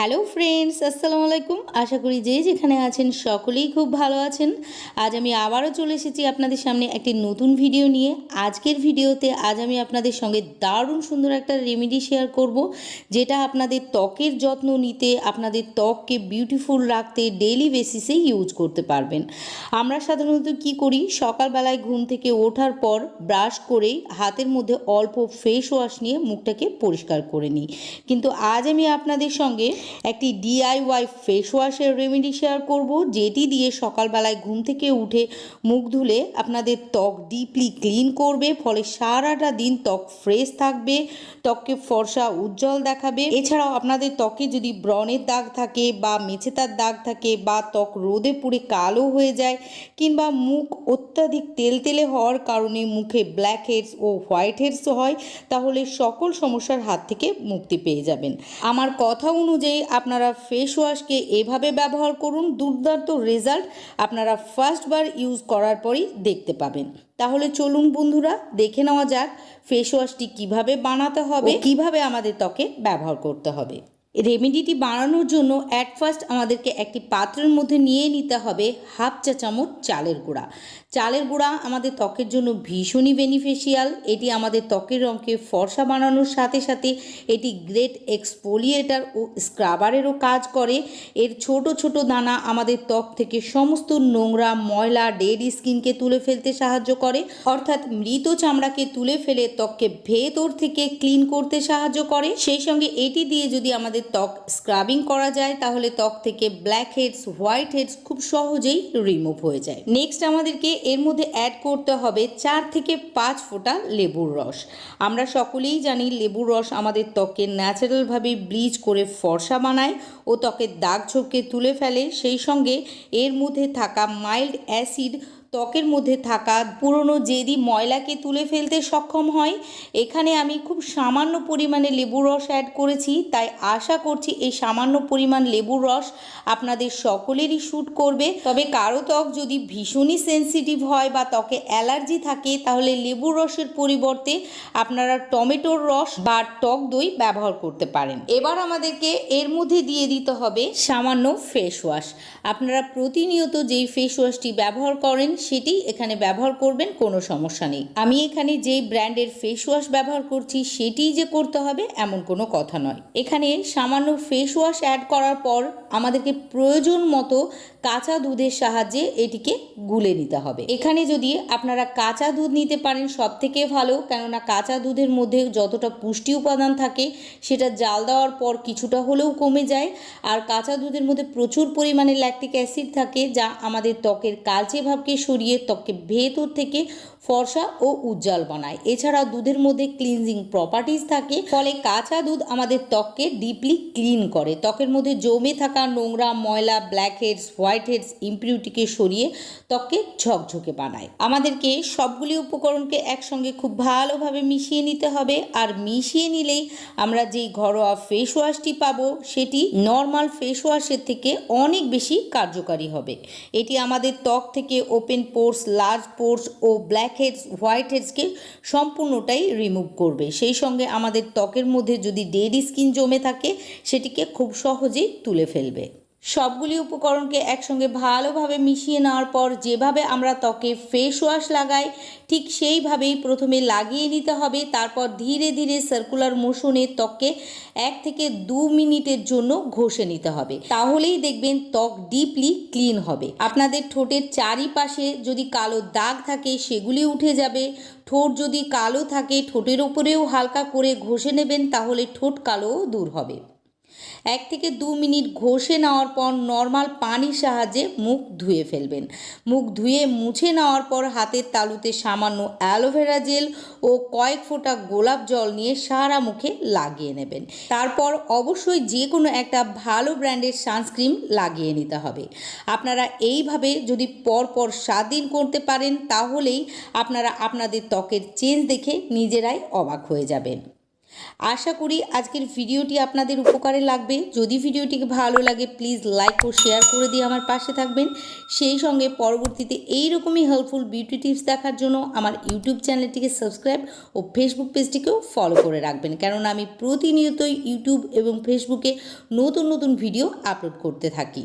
Hello friends, আসসালামু আলাইকুম। আশা করি যে যেখানে আছেন সকলেই খুব ভালো আছেন। আজ আমি আবারও চলে এসেছি আপনাদের সামনে একটি নতুন ভিডিও নিয়ে। আজকের ভিডিওতে আজ আমি আপনাদের সঙ্গে দারুণ সুন্দর একটা রেমেডি শেয়ার করব, যেটা আপনাদের ত্বকের যত্ন নিতে, আপনাদের ত্বককে বিউটিফুল রাখতে ডেইলি বেসিসে ইউজ করতে পারবেন। আমরা সাধারণত কি করি? সকালবেলায় ঘুম থেকে ওঠার পর ব্রাশ করেই হাতের মধ্যে অল্প ফেস ওয়াশ নিয়ে মুখটাকে পরিষ্কার করে নিই। কিন্তু আজ আমি আপনাদের সঙ্গে একটি ডিআইওয়াই ফেস ওয়াশের রেমেডি শেয়ার করব, যেটি দিয়ে সকালবেলায় ঘুম থেকে উঠে মুখ ধুলে আপনাদের ত্বক ডিপলি ক্লিন করবে, ফলে সারাটা দিন ত্বক ফ্রেশ থাকবে, ত্বককে ফর্সা উজ্জ্বল দেখাবে। এছাড়াও আপনাদের ত্বকে যদি ব্রণের দাগ থাকে বা মেছেতার দাগ থাকে বা ত্বক রোদে পুড়ে কালো হয়ে যায়, কিংবা মুখ অত্যাধিক তেলতেলে হওয়ার কারণে মুখে ব্ল্যাক হেডস ও হোয়াইট হেডস হয়, তাহলে সকল সমস্যার হাত থেকে মুক্তি পেয়ে যাবেন। আমার কথা অনুযায়ী আপনারা ফেস ওয়াশকে এভাবে ব্যবহার করুন দুর্দান্ত রেজাল্ট আপনারা ফার্স্টবার ইউজ করার পরই দেখতে পাবেন। তাহলে চলুন বন্ধুরা দেখে নেওয়া যাক ফেস ওয়াশটি কীভাবে বানাতে হবে কীভাবে আমাদের ত্বকে ব্যবহার করতে হবে। রেমেডিটি বানানোর জন্য অ্যাট ফার্স্ট আমাদেরকে একটি পাত্রের মধ্যে নিয়ে নিতে হবে হাফ চা চামচ চালের গুঁড়া। চালের গুঁড়া আমাদের ত্বকের জন্য ভীষণই বেনিফিশিয়াল এটি আমাদের ত্বকের রঙকে ফর্সা বানানোর সাথে সাথে এটি গ্রেট এক্সপোলিয়েটার ও স্ক্রাবারেরও কাজ করে। এর ছোট ছোট দানা আমাদের ত্বক থেকে সমস্ত নোংরা, ময়লা ডেড স্কিনকে তুলে ফেলতে সাহায্য করে। অর্থাৎ মৃত চামড়াকে তুলে ফেলে ত্বককে ভেতর থেকে ক্লিন করতে সাহায্য করে। সেই সঙ্গে এটি দিয়ে যদি আমাদের ত্বক স্ক্রাবিং করা যায়, তাহলে ত্বক থেকে ব্ল্যাক হেডস হোয়াইট হেডস খুব সহজেই রিমুভ হয়ে যায়। নেক্সট আমাদেরকে এর মধ্যে অ্যাড করতে হবে চার থেকে পাঁচ ফোঁটা লেবুর রস। আমরা সকলেই জানি লেবুর রস আমাদের ত্বককে ন্যাচারালভাবে ব্লিচ করে ফর্সা বানায় ও ত্বকের দাগ ছোপকে তুলে ফেলে। সেই সঙ্গে এর মধ্যে থাকা মাইল্ড অ্যাসিড ত্বকের মধ্যে থাকা পুরনো জেদি ময়লাকে তুলে ফেলতে সক্ষম হয়। এখানে আমি খুব সামান্য পরিমাণে লেবুর রস অ্যাড করেছি, তাই আশা করছি এই সামান্য পরিমাণ লেবুর রস আপনাদের সকলেরই শ্যুট করবে। তবে কারও ত্বক যদি ভীষণই সেন্সিটিভ হয় বা ত্বকে অ্যালার্জি থাকে, তাহলে লেবুর রসের পরিবর্তে আপনারা টমেটোর রস বা টক দই ব্যবহার করতে পারেন। এবার আমাদেরকে এর মধ্যে দিয়ে দিতে হবে সামান্য ফেস ওয়াশ আপনারা প্রতিনিয়ত যেই ফেস ওয়াশটি ব্যবহার করেন সেটি এখানে ব্যবহার করবেন, কোনো সমস্যা নেই। আমি এখানে যেই ব্র্যান্ডের ফেস ওয়াশ ব্যবহার করছি, সেটিই যে করতে হবে, এমন কোনো কথা নয়। এখানে সামান্য ফেস ওয়াশ অ্যাড করার পর আমাদেরকে প্রয়োজন মতো কাঁচা দুধের সাহায্যে এটিকে গুলে নিতে হবে। এখানে যদি আপনারা কাঁচা দুধ নিতে পারেন সব থেকে ভালো, কেননা কাঁচা দুধের মধ্যে যতটা পুষ্টি উপাদান থাকে, সেটা জাল দেওয়ার পর কিছুটা হলেও কমে যায়। আর কাঁচা দুধের মধ্যে প্রচুর পরিমাণে ল্যাকটিক অ্যাসিড থাকে, যা আমাদের ত্বকের কালচে ভাবকে সরিয়ে ত্বককে ভেতর থেকে ফর্সা ও উজ্জ্বল বানায়। এছাড়া দুধের মধ্যে ক্লিনজিং প্রপার্টিজ থাকে, ফলে কাঁচা দুধ আমাদের ত্বককে ডিপলি ক্লিন করে। ত্বকের মধ্যে জমে থাকা নোংরা, ময়লা ব্ল্যাক হেডস হোয়াইট হেডস ইম্পিউরিটিকে সরিয়ে ত্বককে ঝকঝকে বানায়। আমাদেরকে সবগুলি উপকরণকে একসঙ্গে খুব ভালোভাবে মিশিয়ে নিতে হবে, আর মিশিয়ে নিলেই আমরা যেই ঘরোয়া ফেস ওয়াশটি পাবো, সেটি নর্মাল ফেস ওয়াশের থেকে অনেক বেশি কার্যকারী হবে। এটি আমাদের ত্বক থেকে ওপেন পোর্স লার্জ পোর্স ও ব্ল্যাক হেডস হোয়াইট হেডসকে সম্পূর্ণটাই রিমুভ করবে। সেই সঙ্গে আমাদের ত্বকের মধ্যে যদি ডেড স্কিন জমে থাকে, সেটিকে খুব সহজেই তুলে ফেলবে। সবগুলি উপকরণকে একসঙ্গে ভালোভাবে মিশিয়ে নেওয়ার পর যেভাবে আমরা ত্বকে ফেস ওয়াশ লাগাই, ঠিক সেইভাবেই প্রথমে লাগিয়ে নিতে হবে। তারপর ধীরে ধীরে সার্কুলার মোশনে ত্বককে এক থেকে দু মিনিটের জন্য ঘষে নিতে হবে। তাহলেই দেখবেন ত্বক ডিপলি ক্লিন হবে। আপনাদের ঠোঁটের চারিপাশে যদি কালো দাগ থাকে, সেগুলি উঠে যাবে। ঠোঁট যদি কালো থাকে, ঠোঁটের ওপরেও হালকা করে ঘষে নেবেন, তাহলে ঠোঁট কালোও দূর হবে। এক থেকে দু মিনিট ঘষে নেওয়ার পর নর্মাল পানির সাহায্যে মুখ ধুয়ে ফেলবেন। মুখ ধুয়ে মুছে নেওয়ার পর হাতের তালুতে সামান্য অ্যালোভেরা জেল ও কয়েক ফোঁটা গোলাপ জল নিয়ে সারা মুখে লাগিয়ে নেবেন। তারপর অবশ্যই যে কোনো একটা ভালো ব্র্যান্ডের সানস্ক্রিন লাগিয়ে নিতে হবে। আপনারা এইভাবে যদি পরপর সাত দিন করতে পারেন, তাহলেই আপনারা আপনাদের ত্বকের চেঞ্জ দেখে নিজেরাই অবাক হয়ে যাবেন। আশা করি আজকের ভিডিওটি আপনাদের উপকারে লাগবে। যদি ভিডিওটিকে ভালো লাগে প্লিজ লাইক ও শেয়ার করে দিয়ে আমার পাশে থাকবেন। সেই সঙ্গে পরবর্তীতে এই রকমই হেল্পফুল বিউটি টিপস দেখার জন্য আমার ইউটিউব চ্যানেলটিকে সাবস্ক্রাইব ও ফেসবুক পেজটিকেও ফলো করে রাখবেন। কেননা আমি প্রতিনিয়তই ইউটিউব এবং ফেসবুকে নতুন নতুন ভিডিও আপলোড করতে থাকি।